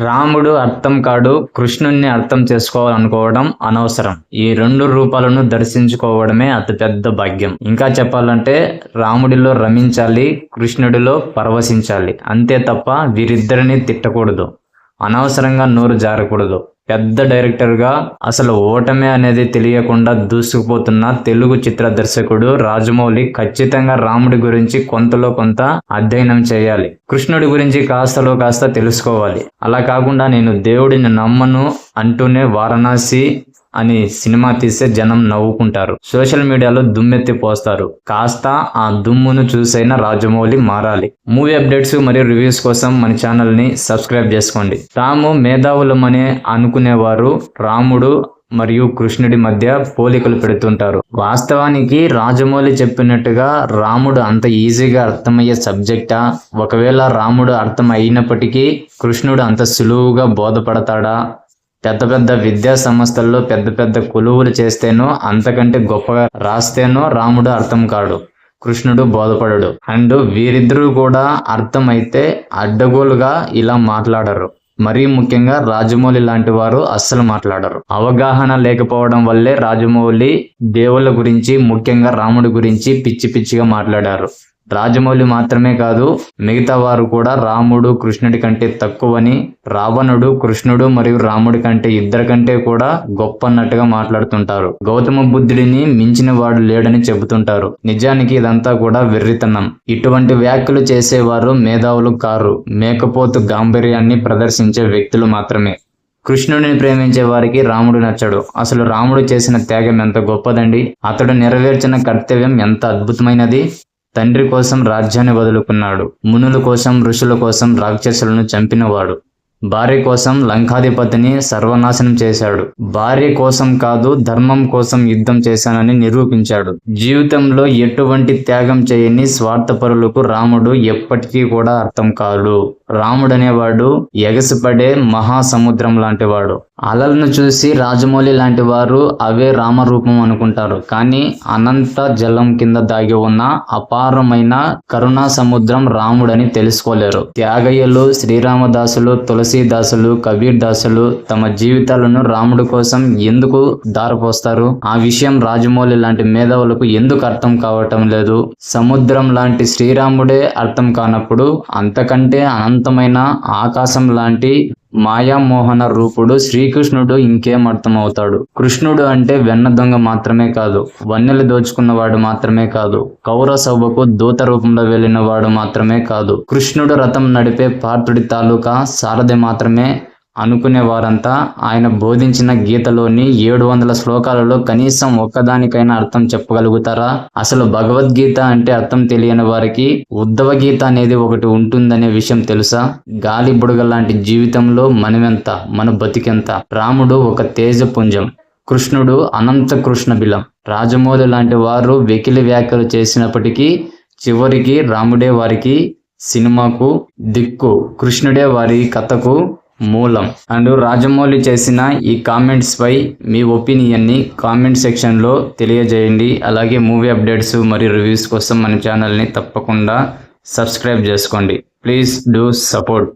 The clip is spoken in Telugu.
రాముడు అర్థం కాడు కృష్ణుణ్ణి అర్థం చేసుకోవాలనుకోవడం అనవసరం. ఈ రెండు రూపాలను దర్శించుకోవడమే అతిపెద్ద భాగ్యం. ఇంకా చెప్పాలంటే రాముడిలో రమించాలి కృష్ణుడిలో పరవశించాలి. అంతే తప్ప వీరిద్దరిని తిట్టకూడదు. అనవసరంగా నోరు జారకూడదు. పెద్ద డైరెక్టర్గా అసలు ఓటమి అనేది తెలియకుండా దూసుకుపోతున్న తెలుగు చిత్ర దర్శకుడు రాజమౌళి ఖచ్చితంగా రాముడి గురించి కొంతలో కొంత అధ్యయనం చేయాలి. కృష్ణుడి గురించి కాస్తలో కాస్త తెలుసుకోవాలి. అలా కాకుండా నేను దేవుడిని నమ్మను అంటూనే వారణాసి అని సినిమా తీస్తే జనం నవ్వుకుంటారు. సోషల్ మీడియాలో దుమ్మెత్తి పోస్తారు. కాస్త ఆ దుమ్మును చూసైనా రాజమౌళి మారాలి. మూవీ అప్డేట్స్ మరియు రివ్యూస్ కోసం మన ఛానల్ని సబ్స్క్రైబ్ చేసుకోండి. తాము మేధావులమనే అనుకునేవారు రాముడు మరియు కృష్ణుడి మధ్య పోలికలు పెడుతుంటారు. వాస్తవానికి రాజమౌళి చెప్పినట్టుగా రాముడు అంత ఈజీగా అర్థమయ్యే సబ్జెక్టా? ఒకవేళ రాముడు అర్థం అయినప్పటికీ కృష్ణుడు అంత సులువుగా బోధపడతాడా? పెద్ద పెద్ద విద్యా సంస్థల్లో పెద్ద పెద్ద కొలువులు చేస్తేనో అంతకంటే గొప్పగా రాస్తేనో రాముడు అర్థం కాడు కృష్ణుడు బోధపడడు. అండ్ వీరిద్దరూ కూడా అర్థమైతే అడ్డగోలుగా ఇలా మాట్లాడరు. మరీ ముఖ్యంగా రాజమౌళి లాంటి వారు అస్సలు మాట్లాడరు. అవగాహన లేకపోవడం వల్లే రాజమౌళి దేవుళ్ళ గురించి ముఖ్యంగా రాముడి గురించి పిచ్చి పిచ్చిగా మాట్లాడారు. రాజమౌళి మాత్రమే కాదు మిగతా వారు కూడా రాముడు కృష్ణుడి కంటే తక్కువని రావణుడు కృష్ణుడు మరియు రాముడి కంటే ఇద్దరి కంటే కూడా గొప్ప అన్నట్టుగా మాట్లాడుతుంటారు. గౌతమ బుద్ధుడిని మించిన వాడు లేడని చెబుతుంటారు. నిజానికి ఇదంతా కూడా వెర్రితనం. ఇటువంటి వ్యాఖ్యలు చేసేవారు మేధావులు కారు. మేకపోతు గాంభీర్యాన్ని ప్రదర్శించే వ్యక్తులు మాత్రమే. కృష్ణుడిని ప్రేమించే వారికి రాముడు నచ్చడు. అసలు రాముడు చేసిన త్యాగం ఎంత గొప్పదండి? అతడు నెరవేర్చిన కర్తవ్యం ఎంత అద్భుతమైనది? తండ్రి కోసం రాజ్యాన్ని వదులుకున్నాడు. మునుల కోసం ఋషుల కోసం రాక్షసులను చంపినవాడు. భార్య కోసం లంకాధిపతిని సర్వనాశనం చేశాడు. భార్య కోసం కాదు ధర్మం కోసం యుద్ధం చేశానని నిరూపించాడు. జీవితంలో ఎటువంటి త్యాగం చేయని స్వార్థపరులకు రాముడు ఎప్పటికీ కూడా అర్థం కాదు రాముడు అనేవాడు ఎగసిపడే మహాసముద్రం లాంటి వాడు అలలను చూసి రాజమౌళి లాంటి వారు అవే రామరూపం అనుకుంటారు. కానీ అనంత జలం కింద దాగి ఉన్న అపారమైన కరుణా సముద్రం రాముడని తెలుసుకోలేరు. త్యాగయ్యలు శ్రీరామదాసులు తులసీదాసులు కబీర్ దాసులు తమ జీవితాలను రాముడు కోసం ఎందుకు దారపోస్తారు? ఆ విషయం రాజమౌళి లాంటి మేధావులకు ఎందుకు అర్థం కావటం లేదు? సముద్రం లాంటి శ్రీరాముడే అర్థం కానప్పుడు అంతకంటే అనంత అనంతమైన ఆకాశం లాంటి మాయామోహన రూపుడు శ్రీకృష్ణుడు ఇంకేం అర్థమవుతాడు? కృష్ణుడు అంటే వెన్న దొంగ మాత్రమే కాదు వన్నెలు దోచుకున్నవాడు మాత్రమే కాదు కౌర సభకు దూత రూపంలో వెళ్ళిన వాడు మాత్రమే కాదు. కృష్ణుడు రథం నడిపే పార్థుడి తాలూకా సారథి మాత్రమే అనుకునే వారంతా ఆయన బోధించిన గీతలోని ఏడు వందల శ్లోకాలలో కనీసం ఒక్కదానికైనా అర్థం చెప్పగలుగుతారా? అసలు భగవద్గీత అంటే అర్థం తెలియని వారికి ఉద్ధవ గీత అనేది ఒకటి ఉంటుందనే విషయం తెలుసా? గాలి బుడగ లాంటి జీవితంలో మనమెంత మన బతికెంత? రాముడు ఒక తేజపుంజం కృష్ణుడు అనంత కృష్ణ బిలం. రాజమౌళి లాంటి వారు వెకిలి వ్యాఖ్యలు చేసినప్పటికీ చివరికి రాముడే వారికి సినిమాకు దిక్కు కృష్ణుడే వారి కథకు మూలం. అండ్ రాజమౌళి చేసిన ఈ కామెంట్స్ పై మీ ఒపీనియన్ని కామెంట్ సెక్షన్లో తెలియజేయండి. అలాగే మూవీ అప్డేట్స్ మరియు రివ్యూస్ కోసం మన ఛానల్ని తప్పకుండా సబ్స్క్రైబ్ చేసుకోండి. Please do support.